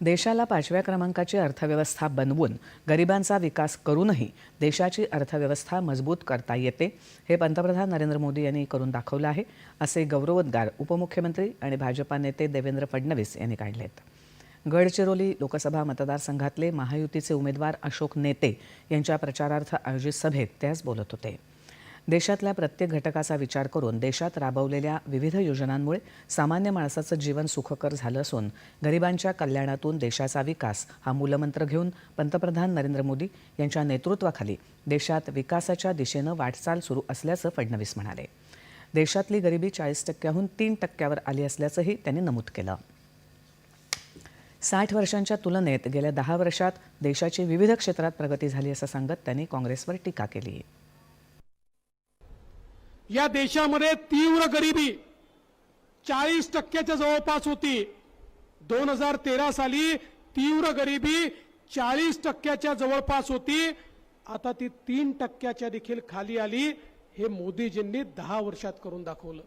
देशाला पाचव्या क्रमांकाची अर्थव्यवस्था बनवून गरिबांचा विकास करूनही देशाची अर्थव्यवस्था मजबूत करता येते हे पंतप्रधान नरेंद्र मोदी यांनी करून दाखवलं आहे असे गौरवोद्गार उपमुख्यमंत्री आणि भाजपा नेते देवेंद्र फडणवीस यांनी काढलेत. गडचिरोली लोकसभा मतदारसंघातले महायुतीचे उमेदवार अशोक नेते यांच्या प्रचारार्थ आयोजित सभेत ते आज बोलत होते. देशातल्या प्रत्येक घटकाचा विचार करून देशात राबवलेल्या विविध योजनांमुळे सामान्य माणसाचं जीवन सुखकर झालं असून गरिबांच्या कल्याणातून देशाचा विकास हा मूलमंत्र घेऊन पंतप्रधान नरेंद्र मोदी यांच्या नेतृत्वाखाली देशात विकासाच्या दिशेनं वाटचाल सुरू असल्याचं फडणवीस म्हणाले. देशातली गरिबी चाळीस टक्क्याहून तीन टक्क्यावर आली असल्याचंही त्यांनी नमूद केलं. साठ वर्षांच्या तुलनेत गेल्या दहा वर्षात देशाची विविध क्षेत्रात प्रगती झाली असं सांगत त्यांनी काँग्रेसवर टीका केली. या देशामध्ये तीव्र गरिबी चाळीस टक्क्याच्या जवळपास होती. दोन हजार तेरा साली तीव्र गरिबी चाळीस टक्क्याच्या जवळपास होती. आता ती तीन टक्क्याच्या देखील खाली आली. हे मोदीजींनी दहा वर्षात करून दाखवलं.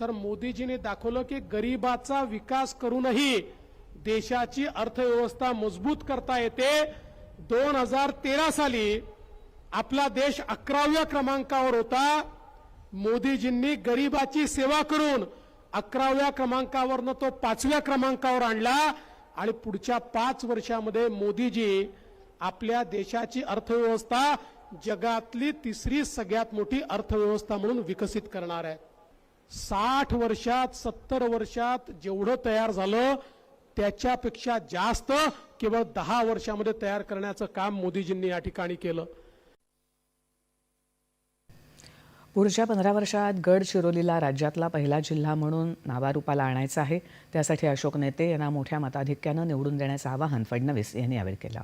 तर मोदीजींनी दाखवलं की गरिबाचा विकास करूनही देशाची अर्थव्यवस्था मजबूत करता येते. दोन हजार तेरा साली आपला देश अकराव्या क्रमांकावर होता. मोदीजींनी गरिबाची सेवा करून अकराव्या क्रमांकावरनं तो पाचव्या क्रमांकावर आणला आणि पुढच्या पाच वर्षामध्ये मोदीजी आपल्या देशाची अर्थव्यवस्था जगातली तिसरी सगळ्यात मोठी अर्थव्यवस्था म्हणून विकसित करणार आहे. साठ वर्षात सत्तर वर्षात जेवढं तयार झालं त्याच्यापेक्षा जास्त केवळ दहा वर्षामध्ये तयार करण्याचं काम मोदीजींनी या ठिकाणी केलं. पुढच्या पंधरा वर्षात गडचिरोलीला राज्यातला पहिला जिल्हा म्हणून नावारूपाला आणायचा आहे. त्यासाठी अशोक नेते यांना मोठ्या मताधिक्यानं निवडून देण्याचं आवाहन फडणवीस यांनी यावेळी केलं.